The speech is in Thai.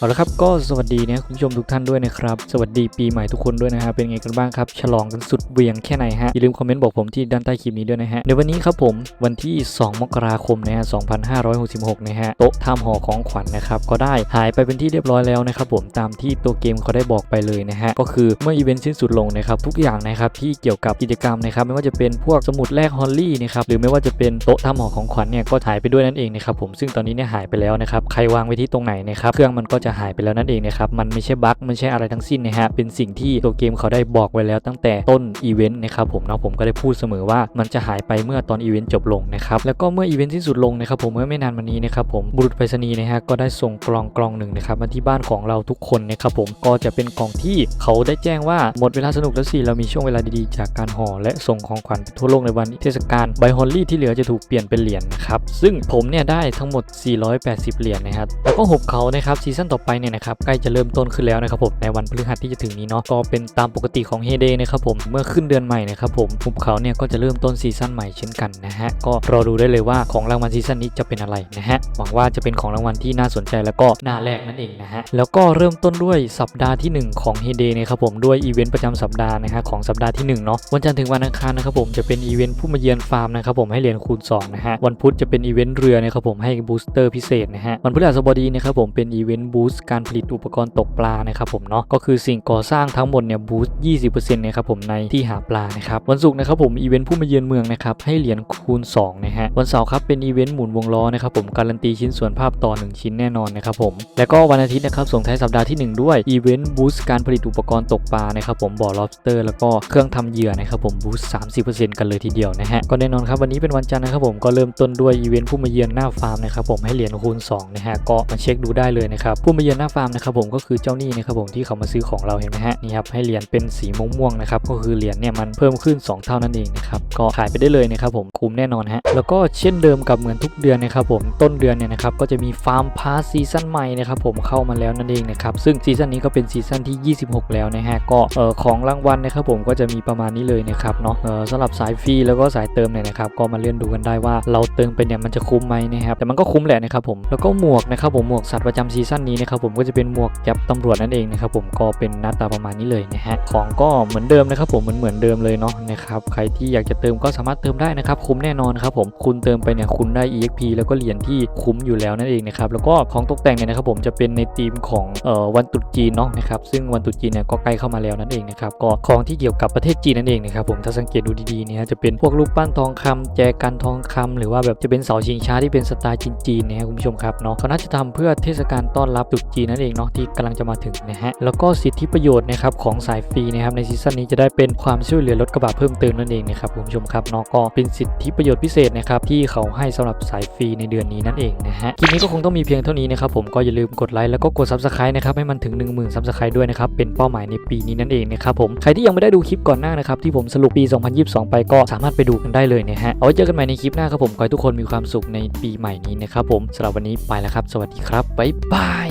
เอาละครับก็สวัสดีนะคุณผู้ชมทุกท่านด้วยนะครับ สวัสดีปีใหม่ทุกคนด้วยนะฮะเป็นไงกันบ้างครับ ฉลองกันสุดเวียงแค่ไหนฮะอย่าลืมคอมเมนต์บอกผมที่ด้านใต้คลิปนี้ด้วยนะฮะในวันนี้ครับผมวันที่ 2 มกราคมนะฮะ2566 นะฮะโต๊ะทำห่อของขวัญนะครับก็ได้หายไปเป็นที่เรียบร้อยแล้วนะครับผมตามที่ตัวเกมเขาได้บอกไปเลยนะฮะก็คือเมื่ออีเวนต์สิ้นสุดลงนะครับทุกอย่างนะครับที่เกี่ยวกับกิจกรรมนะครับไม่ว่าจะเป็นพวกสมุดแลกฮอลลี่นะครับหรือไม่ว่าจะเป็นโต๊ะทำห่อของขวัญเนี่ยก็หายไปด้วยนั่นเองนะครับผมซึ่งตอนนี้เนี่ยหายไปแล้วนะครับใครวางไว้ที่ตรงไหนนะครับเครื่องมันก็จะะหายไปแล้วนั่นเองนะครับ มันไม่ใช่บั๊กไม่ใช่อะไรทั้งสิ้นนะฮะ เป็นสิ่งที่ตัวเกมเขาได้บอกไว้แล้วตั้งแต่ต้นอีเวนต์นะครับผมเนาะผมก็ได้พูดเสมอว่ามันจะหายไปเมื่อตอนอีเวนต์จบลงนะครับแล้วก็เมื่ออีเวนต์สิ้นสุดลงนะครับผมเมื่อไม่นานมานี้นะครับผมบุรุษไปรษณีย์นะฮะก็ได้ส่งกล่องกล่องหนึ่งนะครับมาที่บ้านของเราทุกคนนะครับผมก็จะเป็นกล่องที่เขาได้แจ้งว่าหมดเวลาสนุกแล้วสิเรามีช่วงเวลาดีๆ จากการห่อและส่งของขวัญทั่วโลกในวันเทศกาลใบฮอลลี่ที่เหลือจะถูกเปลี่ยนเป็นเหรียญนะครับซึ่งผมเนี่ยได้ทั้งหมด 480 เหรียญนะครับแล้วก็หบเขานะครับซีซั่นต่อไปเนี่ยนะครับใกล้จะเริ่มต้นขึ้นแล้วนะครับผมในวันพฤหัสที่จะถึงนี้เนาะก็เป็นตามปกติของเฮเดนะครับผมเมื่อขึ้นเดือนใหม่นะครับผมหุบเขาเนี่ยก็จะเริ่มต้นซีซั่นใหม่เช่นกันนะฮะก็รอดูได้เลยว่าของรางวัลซีซั่นนี้จะเป็นอะไรนะฮะหวังว่าจะเป็นของรางวัลที่น่าสนใจแล้วก็น่าแลกนั่นเองนะฮะแล้วก็เริ่มต้นด้วยสัปดาห์ที่หนึ่งของเฮเดนะครับผมด้วยอีเวนต์ประจำสัปดาห์นะฮะของสัปดาห์ที่หนึ่งเนาะวันจันทร์ถึงวันอังคารนะครับผมจะเป็นอีเวนต์ผู้มาเยือนฟาร์มนะครับผมให้เหรียญคูณ2นะฮะวันพุธจะเป็นอีเวนต์เรือนะครับผมให้บูสเตอร์พิเศษนะฮะวันพฤหัสบดีนะครับผมเป็นอีเวนต์บูสต์การผลิตอุปกรณ์ตกปลานะครับผมเนาะก็คือสิ่งก่อสร้างทั้งหมดเนี่ยบูสต์20%นะครับผมในที่หาปลานะครับวันศุกร์นะครับผมอีเวนต์ผู้มาเยือนเมืองนะครับให้เหรียญคูณ2นะฮะวันเสาร์ครับเป็นอีเวนต์หมุนวงล้อนะครับผมการันตีชิ้นส่วนภาพต่อ 1 ชิ้นแน่นอนนะครับผมแล้วก็วันอาทิตย์นะครับส่งท้ายสัปดาห์ที่ 1 ด้วยอีเวนต์บูสต์การผลิตอุปกรณ์ตกปลานะครับผมบ่อ lobster แล้วก็เครื่องทำเหยื่อนะครับผมบูสต์30%กันเลยทีเดียวนะฮะก็แน่นอนครับวันนี้เป็นวันจันทร์นะครับผมก็เริ่มต้นด้วยอีเวนต์ผู้มาเยือนหน้าฟาร์มนะครับผมให้เหรียญคูณ2นะฮะก็มาเช็คดูได้เลยนะครับผู้มาเยือนหน้าฟาร์มนะครับผมก็คือเจ้าหนี้นะครับผมที่เขามาซื้อของเราเห็นไหมฮะนี่ครับให้เหรียญเป็นสีม่วงๆนะครับก็คือเหรียญเนี่ยมันเพิ่มขึ้น 2 เท่านั่นเองนะครับก็ขายไปได้เลยนะครับผมคุ้มแน่นอนฮะแล้วก็เช่นเดิมกับเหมือนทุกเดือนนะครับผมต้นเดือนเนี่ยนะครับก็จะมีฟาร์มพาสซีซั่นใหม่นะครับผมเข้ามาแล้วนั่นเองนะครับซึ่งซีซั่นนี้ก็เป็นซีซั่นที่ 26 แล้วนะฮะก็เอ่อของรางวัลนะครับผมก็จะมีประมาณนี้เลยนะครับเนาะเอ่อสำหรับสายฟรีแล้วก็สายเติมเนี่ยนะครับก็มาเลื่อนดูกันได้ว่าเราเติมไปเนี่ยมันจะคุ้มไหมนะครับแต่มันก็คุ้มแหละนะครับผมแล้วก็หมวกนะครับผมหมวกสัตว์ประจำซีซั่นนี้นะครับผมก็จะเป็นหมวกแก๊ปตำรวจนั่นเองนะครับผมก็เป็นหน้าตาประมาณนี้เลยนะฮะของก็เหมือนเดิมนะครับผมเหมือนเหมือนเดิมเลยเนาะนะครับใครที่อยากจะเติมก็สามารถเติมได้นะครับคุ้มแน่นอนครับผมคุณเติมไปเนี่ยคุณได้ EXP แล้วก็เหรียญที่คุ้มอยู่แล้วนั่นเองนะครับแล้วก็ของตกแต่งเนี่ยนะครับผมจะเป็นในธีมของเอ่อวันตรุษจีนเนาะนะครับซึ่งวันตรุษจีนเนี่ยก็ใกล้เข้ามาแล้วนั่นเองนะครับก็ของที่เกี่ยวกับประเทศจีนนั่นเองนะครับผมถ้าสังเกตดูดีๆเนี่ยจะเป็นพวกรูปปั้นทองคำแจกันทองคำหรือว่าแบบจะเป็นเสาชิงช้าที่เป็นสไตล์จีนๆนะครับคุณผู้ชมครับเนาะเขาน่าจะทำเพื่อเทศกาลต้อนรับตุจีนนั่นเองเนาะที่กำลังจะมาถึงนะฮะแล้วก็สิทธิประโยชน์นะครับของสายฟรีนะครับในซีซั่นนี้จะได้เป็นความช่วยเหลือรถกระบะเพิ่มเติมนั่นเองนะครับคุณผู้ชมครับเนาะก็เป็นสิทธิประโยชน์พิเศษนะครับที่เขาให้สำหรับสายฟรีในเดือนนี้นั่นเองนะฮะคลิปนี้ก็คงต้องมีเพียงเท่านี้นะครับผมก็อย่าลืมกดไลค์แล้วก็กด subscribe นะครับให้มันถึง 1 0,000 subscribe ด้วยนะครับเป็นเป้าหมายในปีนี้นั่นเองนะครับผมใครที่ยังไม่ได้ดูคลิปก่อนหน้านะครับที่ผมสรุปปี 2022 ไปก็สามารถไปดูกันได้เลยนะฮะเอาไว้เจอกันใหม่ในคลิปหน้าครับผมขอให้ทุกคนมีความสุขในปีใหม่นี้นะครับผมสำหรับวันนี้ไปแล้วครับ สวัสดีครับบ๊ายบาย